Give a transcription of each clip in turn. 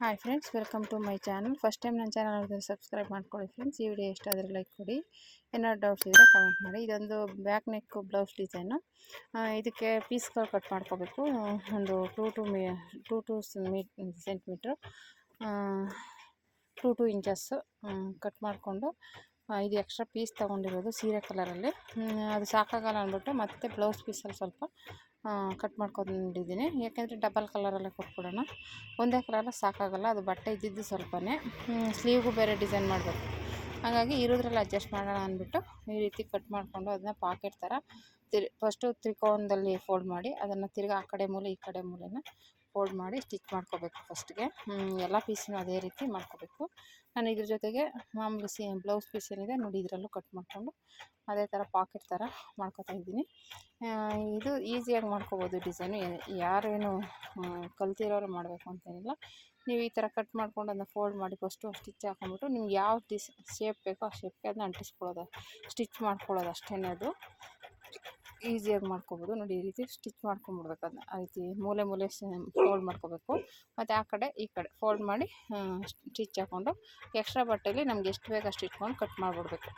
Hi friends welcome to my channel first time ನನ್ನ channel ನೋಡಿದ್ರೆ subscribe ಮಾಡ್ಕೊಳ್ಳಿ friends ಈ ವಿಡಿಯೋ ಇಷ್ಟ ಆದರೆ ಲೈಕ್ ಕೊಡಿ. ಏನಾದ್ರು ಡೌಟ್ಸ್ ಇದ್ದರೆ ಕಮೆಂಟ್ ಮಾಡಿ. ಇದೊಂದು ಬ್ಯಾಕ್ ನೆಕ್ ಬ್ಲೌಸ್ ಡಿಸೈನು ಇದಕ್ಕೆ ಪೀಸ್ಗಳು ಕಟ್ ಮಾಡ್ಕೋಬೇಕು. ಒಂದು two to me two to me centimetre two to inches cut ಮಾಡಿಕೊಂಡು ಇದು ಎಕ್ಸ್ಟ್ರಾ ಪೀಸ್ ತೊಗೊಂಡಿರೋದು ಸೀರೆ ಕಲರಲ್ಲಿ ಅದು ಸಾಕಾಗಲ್ಲ ಅಂದ್ಬಿಟ್ಟು ಮತ್ತೆ ಬ್ಲೌಸ್ ಪೀಸಲ್ಲಿ ಸ್ವಲ್ಪ ಕಟ್ ಮಾಡ್ಕೊಂಡಿದ್ದೀನಿ ಯಾಕೆಂದರೆ ಡಬಲ್ ಕಲರಲ್ಲೇ ಕೊಟ್ಬಿಡೋಣ. ಒಂದೇ ಕಲರಲ್ಲಿ ಸಾಕಾಗಲ್ಲ, ಅದು ಬಟ್ಟೆ ಇದ್ದಿದ್ದು ಸ್ವಲ್ಪನೇ. ಸ್ಲೀವ್ಗೂ ಬೇರೆ ಡಿಸೈನ್ ಮಾಡಬೇಕು. ಹಾಗಾಗಿ ಇರೋದ್ರಲ್ಲಿ ಅಡ್ಜಸ್ಟ್ ಮಾಡೋಣ ಅಂದ್ಬಿಟ್ಟು ಈ ರೀತಿ ಕಟ್ ಮಾಡಿಕೊಂಡು ಅದನ್ನ ಪಾಕೆಟ್ ಥರ ತಿರ್ ಫಸ್ಟು ತ್ರಿಕೋನದಲ್ಲಿ ಫೋಲ್ಡ್ ಮಾಡಿ ಅದನ್ನು ತಿರ್ಗಿ ಆ ಕಡೆ ಮೂಲೆ, ಈ ಕಡೆ ಮೂಲೆನ ಫೋಲ್ಡ್ ಮಾಡಿ ಸ್ಟಿಚ್ ಮಾಡ್ಕೋಬೇಕು ಫಸ್ಟ್ಗೆ ಎಲ್ಲ ಪೀಸನ್ನು ಅದೇ ರೀತಿ ಮಾಡ್ಕೋಬೇಕು. ನಾನು ಇದ್ರ ಜೊತೆಗೆ ಮಾಮೂಲಿ ಸಿ ಬ್ಲೌಸ್ ಪೀಸ್ ಏನಿದೆ ನೋಡಿ ಇದರಲ್ಲೂ ಕಟ್ ಮಾಡಿಕೊಂಡು ಅದೇ ಥರ ಪಾಕೆಟ್ ಥರ ಮಾಡ್ಕೊತಾ ಇದ್ದೀನಿ. ಇದು ಈಸಿಯಾಗಿ ಮಾಡ್ಕೋಬೋದು ಡಿಸೈನು ಯಾರೇನು ಕಲ್ತಿರೋರು ಮಾಡಬೇಕು ಅಂತೇನಿಲ್ಲ. ನೀವು ಈ ಥರ ಕಟ್ ಮಾಡ್ಕೊಂಡು ಅದನ್ನ ಫೋಲ್ಡ್ ಮಾಡಿ ಫಸ್ಟು ಸ್ಟಿಚ್ ಹಾಕೊಂಬಿಟ್ಟು ನಿಮ್ಗೆ ಯಾವ ಡಿಸ್ ಶೇಪ್ ಬೇಕೋ ಆ ಶೇಪ್ಗೆ ಅದನ್ನ ಅಂಟಿಸ್ಕೊಳ್ಳೋದು. ಸ್ಟಿಚ್ ಮಾಡ್ಕೊಳ್ಳೋದು ಅಷ್ಟೇ ಅದು. ಈಸಿಯಾಗಿ ಮಾಡ್ಕೊಬೋದು. ನೋಡಿ, ಈ ರೀತಿ ಸ್ಟಿಚ್ ಮಾಡ್ಕೊಂಬಿಡ್ಬೇಕು ಅದನ್ನ ಆ ರೀತಿ ಮೂಲೆ ಮೂಲೆ ಫೋಲ್ಡ್ ಮಾಡ್ಕೋಬೇಕು. ಮತ್ತು ಆ ಕಡೆ, ಈ ಕಡೆ ಫೋಲ್ಡ್ ಮಾಡಿ ಸ್ಟಿಚ್ ಹಾಕ್ಕೊಂಡು ಎಕ್ಸ್ಟ್ರಾ ಬಟ್ಟೆಯಲ್ಲಿ ನಮ್ಗೆ ಎಷ್ಟು ಬೇಕು ಅಷ್ಟು ಇಟ್ಕೊಂಡು ಕಟ್ ಮಾಡಿಬಿಡ್ಬೇಕು.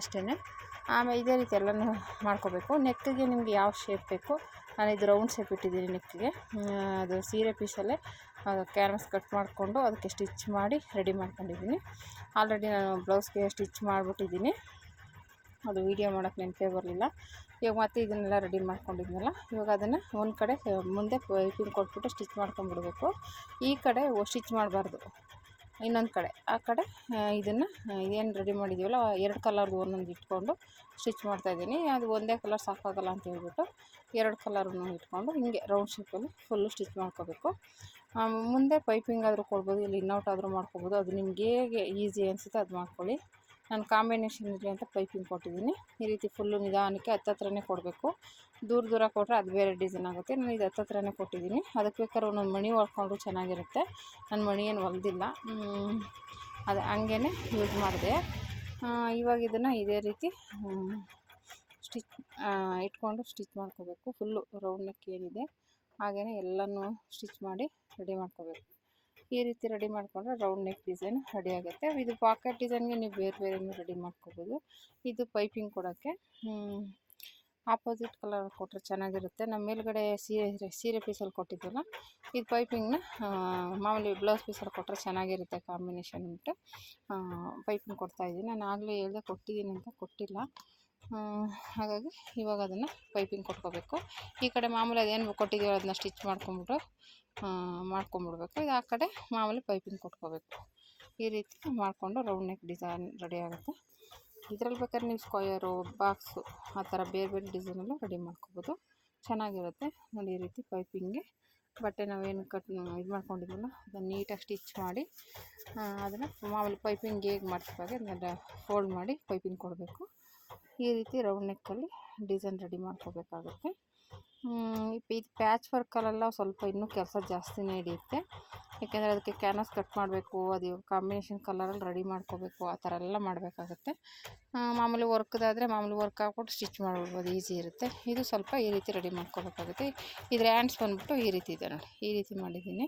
ಅಷ್ಟೇ ಆಮೇಲೆ ಇದೇ ರೀತಿ ಎಲ್ಲನೂ ಮಾಡ್ಕೋಬೇಕು. ನೆಕ್ಕಿಗೆ ನಿಮಗೆ ಯಾವ ಶೇಪ್ ಬೇಕು? ನಾನು ಇದು ರೌಂಡ್ ಶೇಪ್ ಇಟ್ಟಿದ್ದೀನಿ ನೆಕ್ಕಿಗೆ. ಅದು ಸೀರೆ ಪೀಸಲ್ಲೇ ಕ್ಯಾನ್ವಸ್ ಕಟ್ ಮಾಡಿಕೊಂಡು ಅದಕ್ಕೆ ಸ್ಟಿಚ್ ಮಾಡಿ ರೆಡಿ ಮಾಡ್ಕೊಂಡಿದ್ದೀನಿ. ಆಲ್ರೆಡಿ ನಾನು ಬ್ಲೌಸ್ಗೆ ಸ್ಟಿಚ್ ಮಾಡಿಬಿಟ್ಟಿದ್ದೀನಿ. ಅದು ವೀಡಿಯೋ ಮಾಡೋಕ್ಕೆ ನೆನಪೇ ಬರಲಿಲ್ಲ. ಇವಾಗ ಮತ್ತೆ ಇದನ್ನೆಲ್ಲ ರೆಡಿ ಮಾಡ್ಕೊಂಡಿದ್ನಲ್ಲ, ಇವಾಗ ಅದನ್ನು ಒಂದು ಕಡೆ ಮುಂದೆ ಪೈಪಿಂಗ್ ಕೊಟ್ಬಿಟ್ಟು ಸ್ಟಿಚ್ ಮಾಡ್ಕೊಂಡ್ಬಿಡ್ಬೇಕು. ಈ ಕಡೆ ಸ್ಟಿಚ್ ಮಾಡಬಾರ್ದು. ಇನ್ನೊಂದು ಕಡೆ, ಆ ಕಡೆ ಇದನ್ನು ಏನು ರೆಡಿ ಮಾಡಿದ್ದೀವಲ್ಲ ಎರಡು ಕಲರ್ದು ಒಂದೊಂದು ಇಟ್ಕೊಂಡು ಸ್ಟಿಚ್ ಮಾಡ್ತಾಯಿದ್ದೀನಿ ಅದು ಒಂದೇ ಕಲರ್ ಸಾಕಾಗಲ್ಲ ಅಂತ ಹೇಳ್ಬಿಟ್ಟು ಎರಡು ಕಲರನ್ನು ಇಟ್ಕೊಂಡು ಹಿಂಗೆ ರೌಂಡ್ ಶೇಪಲ್ಲಿ ಫುಲ್ಲು ಸ್ಟಿಚ್ ಮಾಡ್ಕೋಬೇಕು. ಮುಂದೆ ಪೈಪಿಂಗ್ ಆದರೂ ಕೊಡ್ಬೋದು, ಇಲ್ಲಿ ಇನ್ನೌಟ್ ಆದರೂ ಮಾಡ್ಕೊಬೋದು. ಅದು ನಿಮ್ಗೆ ಹೇಗೆ ಈಸಿ ಅನಿಸುತ್ತೆ ಅದು ಮಾಡ್ಕೊಳ್ಳಿ. ನಾನು ಕಾಂಬಿನೇಷನ್ ಇರಲಿ ಅಂತ ಪೈಪಿಂಗ್ ಕೊಟ್ಟಿದ್ದೀನಿ. ಈ ರೀತಿ ಫುಲ್ಲು ನಿಧಾನಕ್ಕೆ ಹತ್ತತ್ರನೇ ಕೊಡಬೇಕು. ದೂರ ದೂರ ಕೊಟ್ಟರೆ ಅದು ಬೇರೆ ಡಿಸೈನ್ ಆಗುತ್ತೆ. ನಾನು ಇದು ಹತ್ತತ್ರನೇ ಕೊಟ್ಟಿದ್ದೀನಿ. ಅದಕ್ಕೆ ಬೇಕಾದ್ರೆ ಒಂದೊಂದು ಮಣಿ ಹೊಲ್ಕೊಂಡ್ರು ಚೆನ್ನಾಗಿರುತ್ತೆ. ನಾನು ಮಣಿ ಏನು ಹೊಲ್ದಿಲ್ಲ ಅದು ಹಂಗೇ ಯೂಸ್ ಮಾಡಿದೆ. ಇವಾಗ ಇದನ್ನು ಇದೇ ರೀತಿ ಸ್ಟಿಚ್ ಇಟ್ಕೊಂಡು ಸ್ಟಿಚ್ ಮಾಡ್ಕೋಬೇಕು. ಫುಲ್ಲು ರೌಂಡ್ ನೆಕ್ ಏನಿದೆ ಹಾಗೆಯೇ ಎಲ್ಲನೂ ಸ್ಟಿಚ್ ಮಾಡಿ ರೆಡಿ ಮಾಡ್ಕೋಬೇಕು. ಈ ರೀತಿ ರೆಡಿ ಮಾಡಿಕೊಂಡ್ರೆ ರೌಂಡ್ ನೆಕ್ ಡಿಸೈನ್ ರೆಡಿ ಆಗುತ್ತೆ. ಇದು ಪಾಕೆಟ್ ಡಿಸೈನ್ಗೆ ನೀವು ಬೇರೆ ಬೇರೆನೂ ರೆಡಿ ಮಾಡ್ಕೋಬೋದು. ಇದು ಪೈಪಿಂಗ್ ಕೊಡೋಕ್ಕೆ ಆಪೋಸಿಟ್ ಕಲರ್ ಕೊಟ್ಟರೆ ಚೆನ್ನಾಗಿರುತ್ತೆ. ನಮ್ಮ ಮೇಲ್ಗಡೆ ಸೀರೆ ಸೀರೆ ಪೀಸಲ್ಲಿ ಕೊಟ್ಟಿದ್ದಲ್ಲ, ಇದು ಪೈಪಿಂಗ್ನ ಮಾಮೂಲಿ ಬ್ಲೌಸ್ ಪೀಸಲ್ಲಿ ಕೊಟ್ಟರೆ ಚೆನ್ನಾಗಿರುತ್ತೆ ಕಾಂಬಿನೇಷನ್ ಉಂಟು. ಪೈಪಿಂಗ್ ಕೊಡ್ತಾಯಿದ್ದೀನಿ ನಾನು ಆಗಲೇ ಹೇಳ್ದೆ ಕೊಟ್ಟಿದ್ದೀನಿ ಅಂತ ಕೊಟ್ಟಿಲ್ಲ. ಹಾಗಾಗಿ ಇವಾಗ ಅದನ್ನು ಪೈಪಿಂಗ್ ಕೊಟ್ಕೋಬೇಕು. ಈ ಕಡೆ ಮಾಮೂಲಿ ಅದೇನು ಕೊಟ್ಟಿದ್ದೀವೋ ಅದನ್ನ ಸ್ಟಿಚ್ ಮಾಡ್ಕೊಂಬಿಟ್ಟು ಮಾಡ್ಕೊಂಬಿಡ್ಬೇಕು. ಇದು ಆ ಕಡೆ ಮಾಮೂಲಿ ಪೈಪಿಂಗ್ ಕೊಟ್ಕೋಬೇಕು. ಈ ರೀತಿ ಮಾಡಿಕೊಂಡು ರೌಂಡ್ ನೆಕ್ ಡಿಸೈನ್ ರೆಡಿ ಆಗುತ್ತೆ. ಇದ್ರಲ್ಲಿ ಬೇಕಾದ್ರೆ ನೀವು ಸ್ಕ್ವಯರು ಬಾಕ್ಸು ಆ ಥರ ಬೇರೆ ಬೇರೆ ಡಿಸೈನಲ್ಲೂ ರೆಡಿ ಮಾಡ್ಕೋಬೋದು. ಚೆನ್ನಾಗಿರುತ್ತೆ. ನೋಡಿ ಈ ರೀತಿ ಪೈಪಿಂಗ್ಗೆ ಬಟ್ಟೆ ನಾವೇನು ಕಟ್ ಇದು ಮಾಡ್ಕೊಂಡಿದ್ವಲ್ಲ, ಅದನ್ನು ನೀಟಾಗಿ ಸ್ಟಿಚ್ ಮಾಡಿ ಅದನ್ನು ಮಾಮೂಲಿ ಪೈಪಿಂಗ್ ಹೇಗೆ ಮಾಡ್ತೀವಿ ಅದನ್ನ ಫೋಲ್ಡ್ ಮಾಡಿ ಪೈಪಿಂಗ್ ಕೊಡಬೇಕು. ಈ ರೀತಿ ರೌಂಡ್ ನೆಕ್ಕಲ್ಲಿ ಡಿಸೈನ್ ರೆಡಿ ಮಾಡ್ಕೋಬೇಕಾಗುತ್ತೆ. ಇದು ಪ್ಯಾಚ್ ವರ್ಕಲ್ಲೆಲ್ಲ ಸ್ವಲ್ಪ ಇನ್ನೂ ಕೆಲಸ ಜಾಸ್ತಿನೇ ಹಿಡಿಯುತ್ತೆ. ಯಾಕೆಂದರೆ ಅದಕ್ಕೆ ಕ್ಯಾನಸ್ ಕಟ್ ಮಾಡಬೇಕು, ಅದು ಕಾಂಬಿನೇಷನ್ ಕಲರಲ್ಲಿ ರೆಡಿ ಮಾಡ್ಕೋಬೇಕು, ಆ ಥರ ಎಲ್ಲ ಮಾಡಬೇಕಾಗುತ್ತೆ. ಮಾಮೂಲಿ ವರ್ಕ್ದಾದರೆ ಮಾಮೂಲಿ ವರ್ಕ್ ಹಾಕ್ಬಿಟ್ಟು ಸ್ಟಿಚ್ ಮಾಡ್ಬಿಡ್ಬೋದು ಈಸಿ ಇರುತ್ತೆ. ಇದು ಸ್ವಲ್ಪ ಈ ರೀತಿ ರೆಡಿ ಮಾಡ್ಕೋಬೇಕಾಗುತ್ತೆ. ಇದ್ರ ಹ್ಯಾಂಡ್ಸ್ ಬಂದುಬಿಟ್ಟು ಈ ರೀತಿ ಇದೆ ನೋಡಿ, ಈ ರೀತಿ ಮಾಡಿದ್ದೀನಿ.